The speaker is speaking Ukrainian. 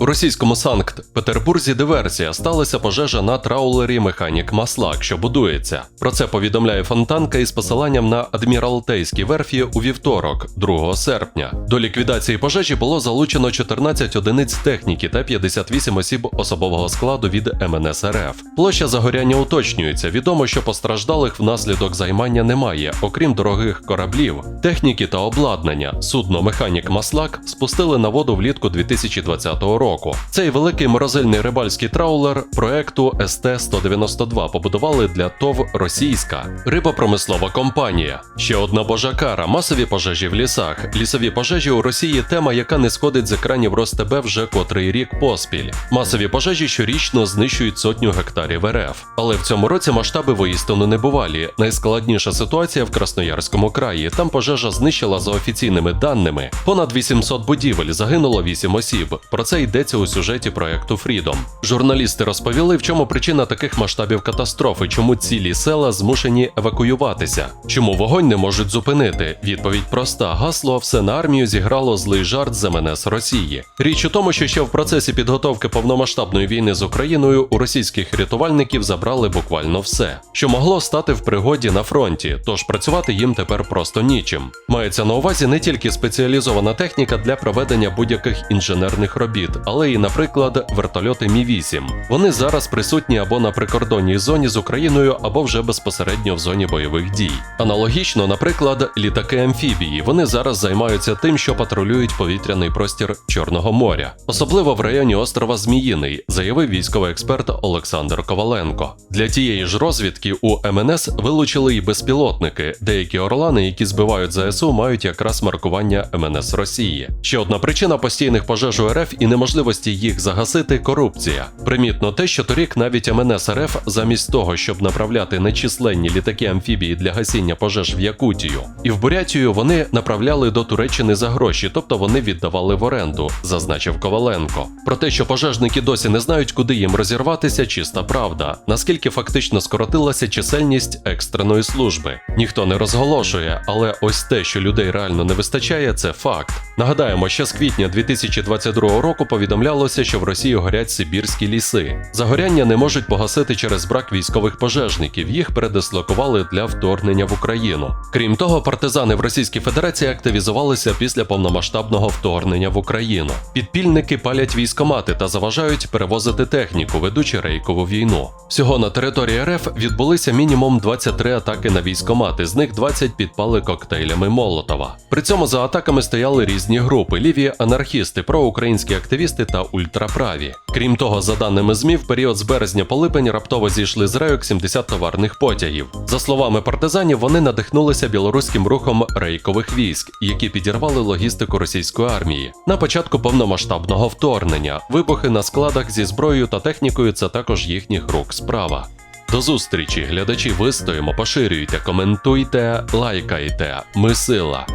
У російському Санкт-Петербурзі диверсія сталася пожежа на траулері Механік Маслак, що будується. Про це повідомляє Фонтанка із посиланням на адміралтейські верфі у вівторок, 2 серпня. До ліквідації пожежі було залучено 14 одиниць техніки та 58 осіб особового складу від МНС РФ. Площа загоряння уточнюється. Відомо, що постраждалих внаслідок займання немає, окрім дорогих кораблів, техніки та обладнання. Судно Механік Маслак спустили на воду влітку 2020 року. Цей великий морозильний рибальський траулер проекту СТ-192 побудували для ТОВ Російська рибопромислова компанія. Ще одна божа кара масові пожежі в лісах. Лісові пожежі у Росії тема, яка не сходить з екранів РосТБ вже котрий рік поспіль. Масові пожежі щорічно знищують сотню гектарів РФ. Але в цьому році масштаби воїстину небувалі. Найскладніша ситуація в Красноярському краї. Там пожежа знищила за офіційними даними понад 800 будівель, загинуло 8 осіб. Про це йдеться у сюжеті проекту Freedom. Журналісти розповіли, в чому причина таких масштабів катастрофи, чому цілі села змушені евакуюватися, чому вогонь не можуть зупинити. Відповідь проста: гасло все на армію зіграло злий жарт з МНС Росії. Річ у тому, що ще в процесі підготовки повномасштабної війни з Україною у російських рятувальників забрали буквально все, що могло стати в пригоді на фронті, тож працювати їм тепер просто нічим. Мається на увазі не тільки спеціалізована техніка для проведення будь-яких інженерних робіт, але і, наприклад, вертольоти Мі 8 Вони зараз присутні або на прикордонній зоні з Україною, або вже безпосередньо в зоні бойових дій. Аналогічно, наприклад, літаки амфібії. Вони зараз займаються тим, що патрулюють повітряний простір Чорного моря, особливо в районі острова Зміїний, заявив військовий експерт Олександр Коваленко. Для тієї ж розвідки у МНС вилучили й безпілотники. Деякі орлани, які збивають ЗСУ, мають якраз маркування МНС Росії. Ще одна причина постійних пожеж у РФ і неможливості їх загасити корупція. Примітно те, що торік навіть МНС РФ замість того, щоб направляти нечисленні літаки амфібії для гасіння пожеж в Якутію і в Бурятію, вони направляли до Туреччини за гроші, тобто вони віддавали в оренду, зазначив Коваленко. Про те, що пожежники досі не знають, куди їм розірватися, чиста правда. Наскільки фактично скоротилася чисельність екстреної служби. Ніхто не розголошує, але ось те, що людей реально не вистачає, це факт. Нагадаємо, ще з квітня 2022 року повідомлялося, що в Росії горять сибірські ліси. Загоряння не можуть погасити через брак військових пожежників. Їх передислокували для вторгнення в Україну. Крім того, партизани в Російській Федерації активізувалися після повномасштабного вторгнення в Україну. Підпільники палять військомати та заважають перевозити техніку, ведучи рейкову війну. Всього на території РФ відбулися мінімум 23 атаки на військомати, з них 20 підпали коктейлями Молотова. При цьому за атаками стояли різні групи: ліві анархісти, проукраїнські активісти та ультраправі. Крім того, за даними ЗМІ, в період з березня по липень раптово зійшли з рейок 70 товарних потягів. За словами партизанів, вони надихнулися білоруським рухом рейкових військ, які підірвали логістику російської армії. На початку повномасштабного вторгнення вибухи на складах зі зброєю та технікою це також їхніх рук справа. До зустрічі, глядачі, вистоїмо, поширюйте, коментуйте, лайкайте. Ми сила.